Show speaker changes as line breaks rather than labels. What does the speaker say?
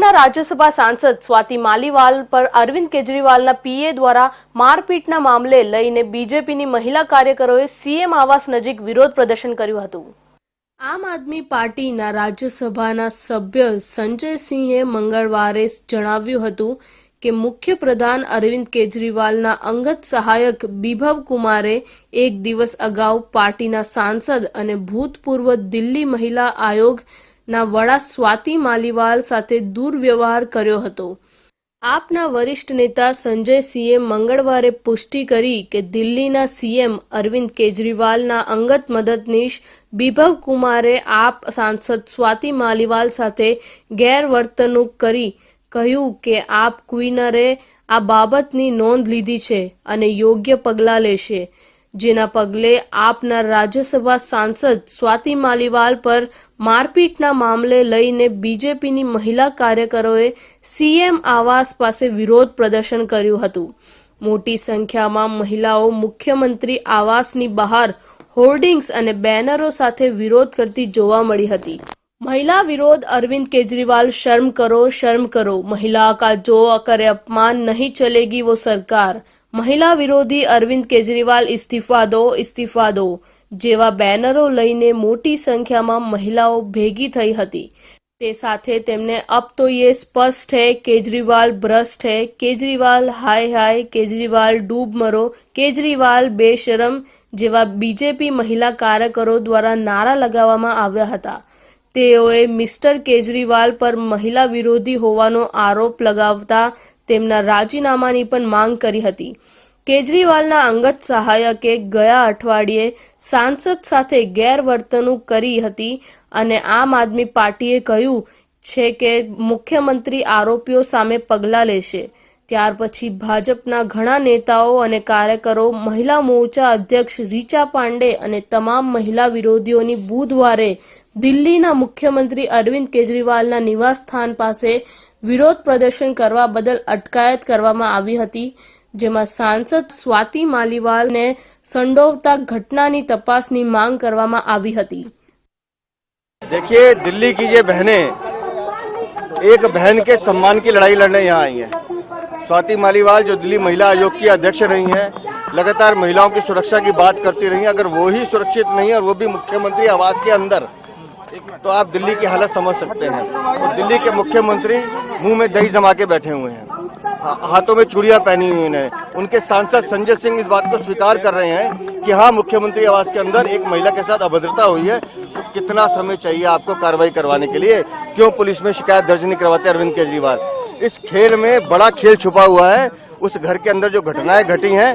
આપના રાજ્યસભા સાંસદ સ્વાતિ માલીવાલ પર અરવિંદ કેજરીવાલના પીએ દ્વારા મારપીટના મામલે લઈને બીજેપીની મહિલા કાર્યકરોએ સીએમ આવાસ નજીક વિરોધ પ્રદર્શન કર્યું હતું. આમ આદમી પાર્ટીના રાજ્યસભાના સભ્ય સંજયસિંહે મંગળવારે જણાવ્યું હતું કે મુખ્ય પ્રધાન અરવિંદ કેજરીવાલના અંગત સહાયક બિભવ કુમારે એક દિવસ અગાઉ પાર્ટીના સાંસદ અને ભૂતપૂર્વ દિલ્હી મહિલા આયોગના વડા સ્વાતિ માલીવાલ સાથે દુર્વ્યવહાર કર્યો હતો. આપના વરિષ્ઠ નેતા સંજય સિંહે મંગળવારે પુષ્ટિ કરી કે દિલ્હીના સીએમ અરવિંદ કેજરીવાલના અંગત મદદનીશ બિભવ કુમારે આપ સાંસદ સ્વાતિ માલીવાલ સાથે ગેરવર્તણૂક કરી કહ્યું કે આપ ક્વીનરે આ બાબતની નોંધ લીધી છે અને યોગ્ય પગલાં લેશે. જેના પગલે આપના રાજ્યસભા સાંસદ સ્વાતિ માલીવાલ પર મારપીટના મામલે લઈને બીજેપીની મહિલા કાર્યકરોએ સીએમ આવાસ પાસે વિરોધ પ્રદર્શન કર્યું હતું. મોટી સંખ્યામાં મહિલાઓ મુખ્યમંત્રી આવાસની બહાર હોર્ડિંગ્સ અને બેનરો સાથે વિરોધ કરતી જોવા મળી હતી. મહિલા વિરોધ અરવિંદ કેજરીવાલ, શર્મ કરો શર્મ કરો. મહિલા કા જો અકરે અપમાન નહીં ચલેગી વો સરકાર. મહિલા વિરોધી અરવિંદ કેજરીવાલ ઇસ્તીફા દો ઇસ્તીફા દો જેવા બેનરો લઈને મોટી સંખ્યામાં મહિલાઓ ભેગી થઈ હતી. તે સાથે તેમને અબ તો યે સ્પષ્ટ હૈ, કેજરીવાલ ભ્રષ્ટ હૈ, કેજરીવાલ હાય હાય, કેજરીવાલ ડૂબ મરો, કેજરીવાલ બેશરમ જેવા બીજેપી મહિલા કાર્યકરો દ્વારા નારા લગાવવામાં આવ્યા હતા. તેઓએ મિસ્ટર કેજરીવાલ પર મહિલા વિરોધી હોવાનો આરોપ લગાવતા તેમના રાજીનામાની પણ માંગ કરી હતી. કેજરીવાલના અંગત સહાયકે ગયા અઠવાડિયે સાંસદ સાથે ગેરવર્તણૂક કરી હતી અને આમ આદમી પાર્ટીએ કહ્યું છે કે મુખ્યમંત્રી આરોપીઓ સામે પગલાં લેશે. ત્યાર પછી ભાજપના ઘણા નેતાઓ અને કાર્યકરો મહિલા મોરચા અધ્યક્ષ રીચા પાંડે અને તમામ મહિલા વિરોધીઓની બુધવારે દિલ્હીના મુખ્યમંત્રી અરવિંદ કેજરીવાલના નિવાસસ્થાન પાસે વિરોધ પ્રદર્શન કરવા બદલ અટકાયત કરવામાં આવી હતી જેમાં સાંસદ સ્વાતિ માલીવાલને સંડોવતા ઘટનાની તપાસની માંગ કરવામાં આવી હતી
देखिए दिल्ली की ये बहनें एक बहन के सम्मान की लड़ाई लड़ने यहाँ आई हैं स्वाति मालीवाल जो दिल्ली महिला आयोग की अध्यक्ष रही हैं, लगातार महिलाओं की सुरक्षा की बात करती रही अगर वो ही सुरक्षित नहीं और वो भी मुख्यमंत्री आवास के अंदर तो आप दिल्ली की हालत समझ सकते हैं। और दिल्ली के मुख्यमंत्री मुँह में दही जमा के बैठे हुए हैं। हाथों में चूड़ियाँ पहनी हुई हैं उनके सांसद संजय सिंह इस बात को स्वीकार कर रहे हैं कि हाँ मुख्यमंत्री आवास के अंदर एक महिला के साथ अभद्रता हुई है तो कितना समय चाहिए आपको कार्रवाई करवाने के लिए? क्यों पुलिस में शिकायत दर्ज नहीं करवाते अरविंद केजरीवाल? इस खेल में बड़ा खेल छुपा हुआ है उस घर के अंदर जो घटनाएं घटी हैं